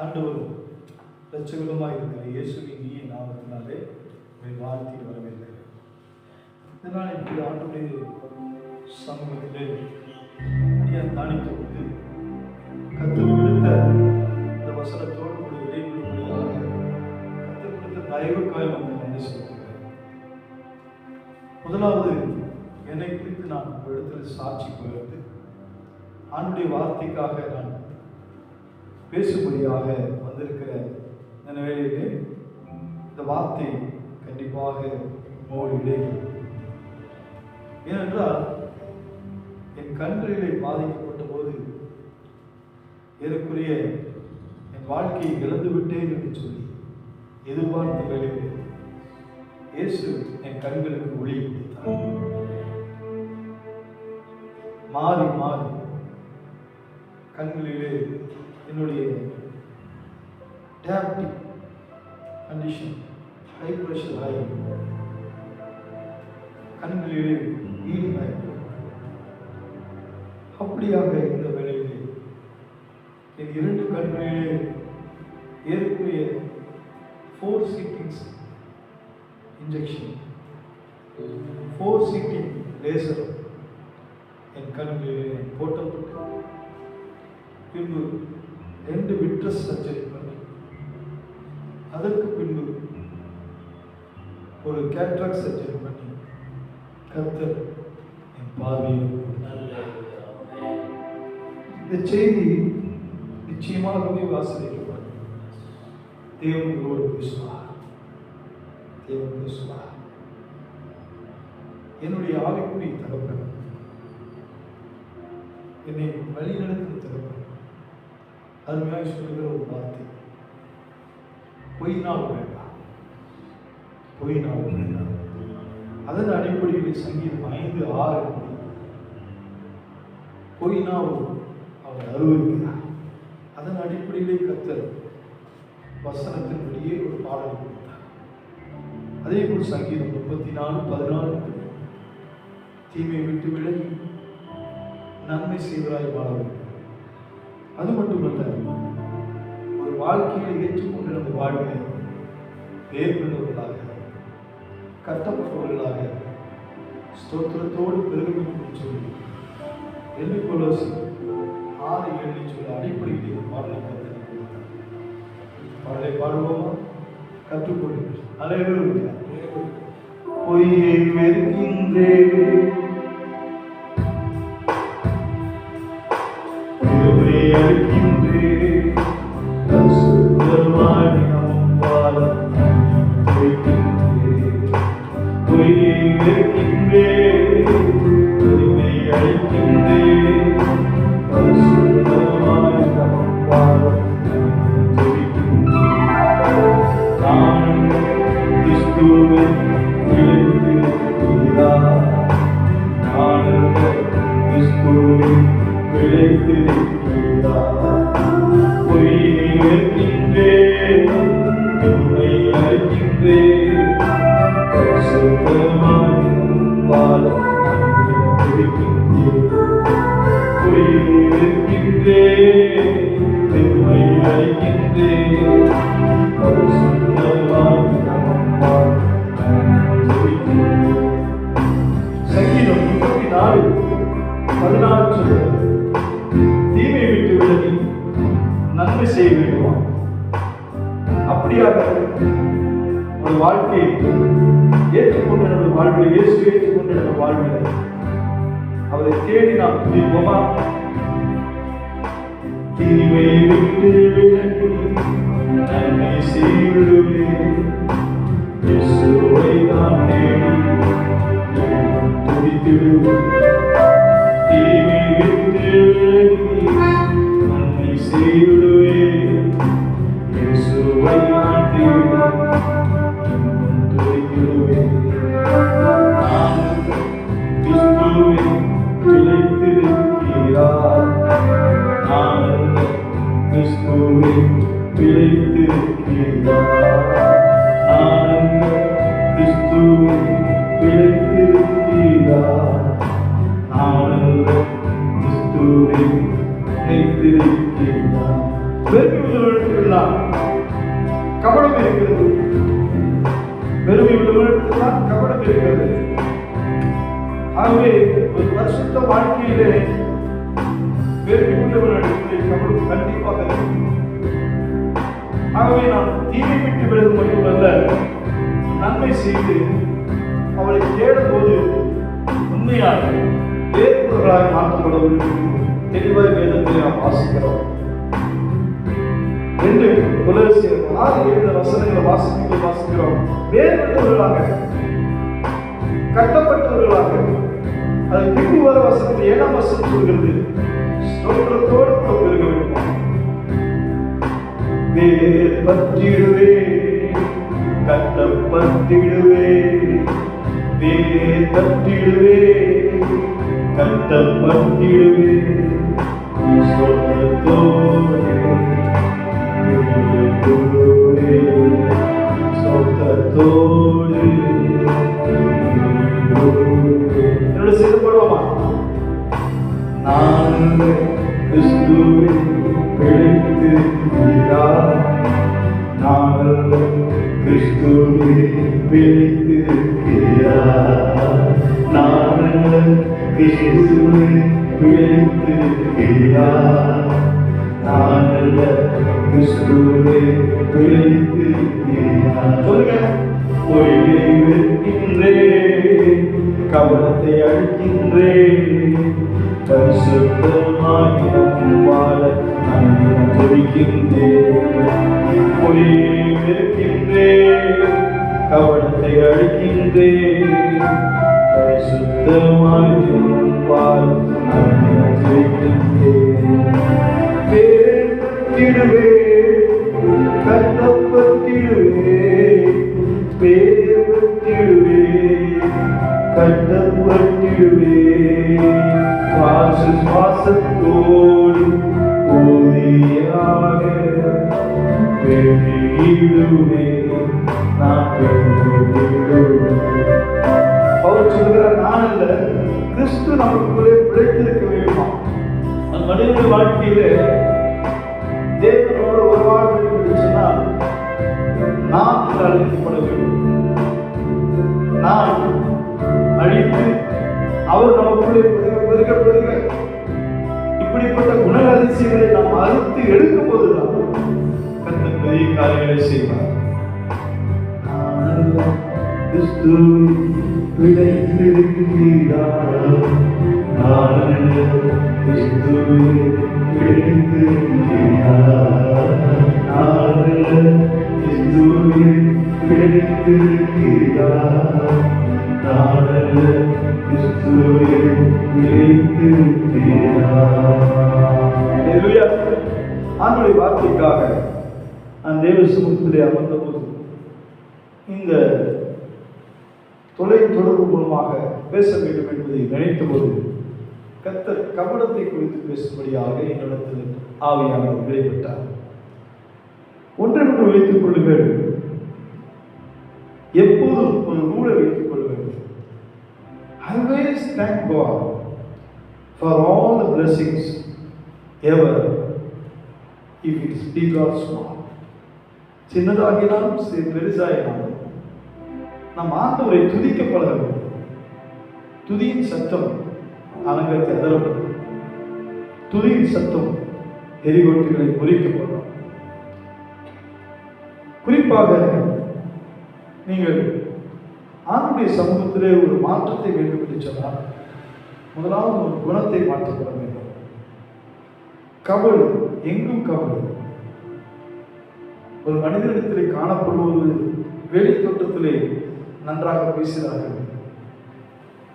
ஆண்டவரும் இரட்சகருமாய் இருக்கிற இயேசுவின் நீ நாமத்தினாலே உங்களை வாழ்த்தி வரவேற்கிறேன். இதனால் இப்படி ஆண்டுடைய சமூகத்திலே அடியான் தானித்த கற்றுக் கொடுத்த இந்த வசனத்தோடு ஒரு இடைவெளியாக கற்றுக் கொடுத்த தயவுக்காக உங்களை நன்றி செலுத்துகிறேன். முதலாவது என்னை குறித்து நான் உங்களிடத்தில் சாட்சி பகிர்ந்து ஆண்டுடைய வார்த்தைக்காக நான் பேசும்படியாக வந்திருக்கிற இந்த வேளையிலே இந்த வார்த்தை கண்டிப்பாக மோடியிலே ஏனென்றால் என் கண்களிலே பாதிக்கப்பட்ட போது ஏறக்குரிய என் வாழ்க்கையை இழந்து விட்டேன் என்று சொல்லி எதிர்பார்த்த வேலையிலே இயேசு என் கண்களுக்கு ஒளி கொடுத்தார். மாறி மாறி கண்களிலே என்னுடைய டேப்டிக் கண்டிஷன் ஹை ப்ரெஷர் ஆகி கண்களிலே ஈடிங் ஆகி அப்படியாக இந்த வேளையிலே என் இரண்டு கண்களிலே ஏறக்குறைய four sittings injection four sitting laser என் கண்களிலே போட்டப்பட்டு பின்பு ரெண்டு விட்ரஸ் சர்ஜரி பண்ணி. அதற்கு பின்பு ஒரு கேட்ராக் சர்ஜரி பண்ணி. கர்த்தர் என் பார்வையை இந்த செய்தி நிச்சயமாகவே வாசலிக்கப்படும் தேவன் பேசுவார் தேவன் பேசுவார் என்னுடைய ஆவிக்குரிய தகப்பன் என்னை வழிநடத்தின தகப்பன் அருமையாக சொல்லுகிற ஒரு வார்த்தை. பொய் நாள் வேண்டாம் பொய் நாள் வேண்டாம் அதன் அடிப்படையில் சங்கீதம் ஐந்து ஆறு. படி பொய் நாள் அவர் அருவருக்கிறார். அதன் அடிப்படையிலே கத்தர் வசனத்தின்படியே ஒரு பாடல் கொடுத்தார். அதே போல் சங்கீதம் முப்பத்தி நாலு பதினாலு. தீமை விட்டு விலகி நன்மை செய்வராய் வாழ வேண்டும். அது மட்டுமல்ல ஒரு வாழ்க்கையில் ஏற்றுக்கொண்டு நம்ம வாழ்விலை வேர் கட்டப்பட்டவர்களாக ஸ்தோத்திரத்தோடு பெருமை சொல்லி எண்ணிக்கொலோசி ஆறு ஏழு சொல்ல அடிப்படையில் பாடலை கற்றுக் பாடலை பாடுவோமா? கற்றுக்கொள்ளுங்கள். அலைவரும் பொய்யை வெறுக்கின்றேன். ஒரு வாழ்க்கையை ஏற்றுக்கொண்ட நம்ம வாழ்வில் இயேசு ஏற்றுக்கொண்ட நம்ம வாழ்வில். அவரை தேடி நாம் துதிப்போமா தீமை விட்டு விலகி நன்மை செய்விடுவேன் இயேசுவை நான் தேடி துதித்திடுவேன் தீமை விட்டு விலகி நன்மை செய்விடுவேன் பிழைத்திருக்கிறார் நான் கிறிஸ்துவில் பிழைத்திருக்கிறார் நான் கிறிஸ்துவில் பெருமை உள்ளவர்களுக்கெல்லாம் கபடம் இருக்கிறது பெருமை உள்ளவர்களுக்கெல்லாம் கபடம் இருக்கிறது ஆகவே ஒரு பரிசுத்த வாழ்க்கையிலே பெருமை உள்ளவர்களுக்கு கபடம் கண்டிப்பாக ஆகவே நாம் தீமை விட்டு விடுவது மட்டுமல்ல நன்மை செய்து அவளை தேடும்போது உண்மையாக வேறுபொருளாக மாற்றப்பட வேண்டும் தெளிவாய் வேதத்தை நாம் வாசிக்கிறோம். ரெண்டு குலசியர் ஆறு ஏழு வசனங்களை வாசிக்கிறது வாசிக்கிறோம். வேறுபட்டவர்களாக கட்டப்பட்டவர்களாக. அது பின்பு வர வசனத்தை ஏழாம் வசனம் சொல்கிறது ஸ்தோத்திரத்தோடு பெருக வேண்டும் வேர் பற்றிடுவே கட்டப்பட்டிடுவே வேர் பற்றிடுவே கட்டப்பட்டிடுவே. சொந்தத்தோடு விழுந்துடுவே. என்னோட சேர்ந்து பாடுவோமா நான் கிறிஸ்துவை பிழைத்திருக்கிறார். நாங்கள் கிறிஸ்துவை பிழைத்திருக்கிறார். நாங்கள் கிறிஸ்துவை பிழைத்திருக்கிறார். சொல்லுங்க. பொய்யை வெறுக்கின்றேன் கவனத்தை அழிக்கின்றேன் பரிசுத்தமாக வாழ நான் துடிக்கின்றேன் பொய்யை அழிக்கின்றேன் பரிசுத்தமாய் வாழ நான் துடிக்கின்றேன் பேர்பட்டிடுவே கட்டப்பட்டிடுவே பேர்பட்டிடுவே சுவாசத்தோடு ஊதியாக பெருகிடுவே நான் பெருகிடுவே சொல்கிற நான் அல்ல கிறிஸ்து நமக்குள்ளே பிழைத்திருக்க வேண்டுமா? அந்த மனிதனுடைய வாழ்க்கையிலே தேவனோடு ஒரு வாழ இருந்துச்சுன்னா நான் என்று அழைக்கப்பட வேண்டும். நான் அழித்து அவர் நமக்குள்ளே பெருக பெருக பெருக. இப்படிப்பட்ட குண அதிசயங்களை நாம் அறுத்து எடுக்கும் போதுதான் கத்த பெரிய காரியங்களை செய்வார். கிறிஸ்து. ஆண்டுடைய வார்த்தைக்காக நான் தேவ சுமத்திலே அமர்ந்த போது இந்த தொலை தொடர்பு மூலமாக பேச வேண்டும் என்பதை நினைத்தபோது கத்தர் கபடத்தை குறித்து பேசும்படியாக என்னிடத்தில் ஆவியானவர் விடைபெற்றார் ஒன்றை ஒன்று வைத்துக் கொள்ளுங்கள். எப்போதும் ஒரு நூலை வைத்துக் கொள்ளுங்கள். வேண்டும் always thank God for all the ever if if it is big சின்னதாகினாலும் சரி பெருசாகினாலும் நம் ஆண்டவரை துதிக்க பழக வேண்டும் துதியின் சத்தம் அலங்கத்தை அதரப்படும் துதியின் சத்தம் எரிகோட்டுகளை முறிக்கப்படும் குறிப்பாக நீங்கள் ஆண்டுடைய சமூகத்திலே ஒரு மாற்றத்தை வேண்டும் என்று சொன்னால் முதலாவது ஒரு குணத்தை மாற்றப்பட வேண்டும். கவல் எங்கும் கவல். ஒரு மனிதனிடத்திலே காணப்படுவது வெளித்தோட்டத்திலே நன்றாக பேசுகிறார்கள்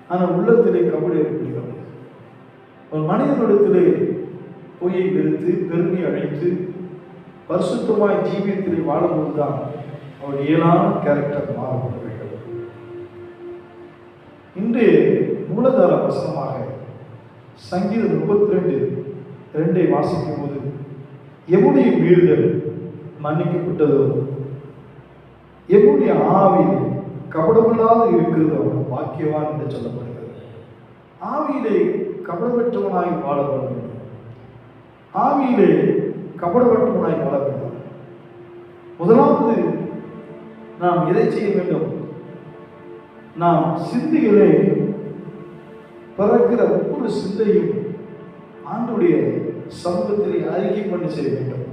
ஆனால் உள்ளத்திலே கபடி ஏற்படுகிறது ஒரு மனிதனிடத்திலே பொய்யை வெறுத்து பெருமை அழைத்து பரிசுத்தமாய் ஜீவியத்திலே வாழும்போதுதான் அவர் இயலான கேரக்டர் மாறப்பட வேண்டும் இன்று மூலதார வசனமாக சங்கீதம் முப்பத்தி ரெண்டு ரெண்டை வாசிக்கும் போது எவனுடைய வீடுகள் மன்னிக்கப்பட்டதோ? எவனுடைய ஆவி கபடமில்லாத இருக்கிறது அவன் பாக்கியவான் என்று சொல்லப்படுகிறது. ஆவியிலே கபடமற்றவனாய் வாழ வேண்டும். ஆவியிலே கபடமற்றவனாய் வாழ வேண்டும். முதலாவது நாம் எதை செய்ய வேண்டும்? நாம் சிந்தையிலே பிறக்கிற ஒவ்வொரு சிந்தையும் ஆண்டுடைய சமூகத்திலே அறிக்கை பண்ணி செய்ய வேண்டும்.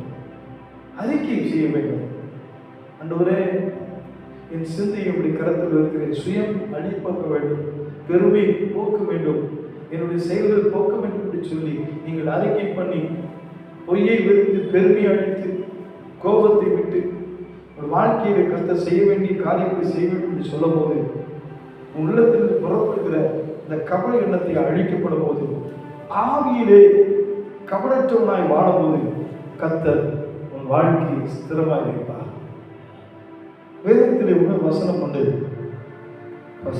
அறிக்கை செய்ய வேண்டும். ஆண்டவரே என் சிந்தையை இப்படி கருத்தில் இருக்கிறேன். சுயம் அழிப்பாக்க வேண்டும். பெருமை போக்க வேண்டும். என்னுடைய செயல்கள் போக்க வேண்டும் என்று சொல்லி நீங்கள் அறிக்கை பண்ணி பொய்யை வெறுத்து பெருமை அழித்து கோபத்தை விட்டு ஒரு வாழ்க்கையில கருத்தை செய்ய வேண்டிய காரியங்களை செய்ய வேண்டும் என்று சொல்லும் போது உன் உள்ளத்திலிருந்து புறப்படுகிற இந்த கபட எண்ணத்தை அழிக்கப்படும் போது ஆவியிலே கபடற்றவனாய் வாழும்போது கத்தர் உன் வாழ்க்கையை ஸ்திரமாக இருப்பார் வேதத்திலே உள்ள வசனம் உண்டு.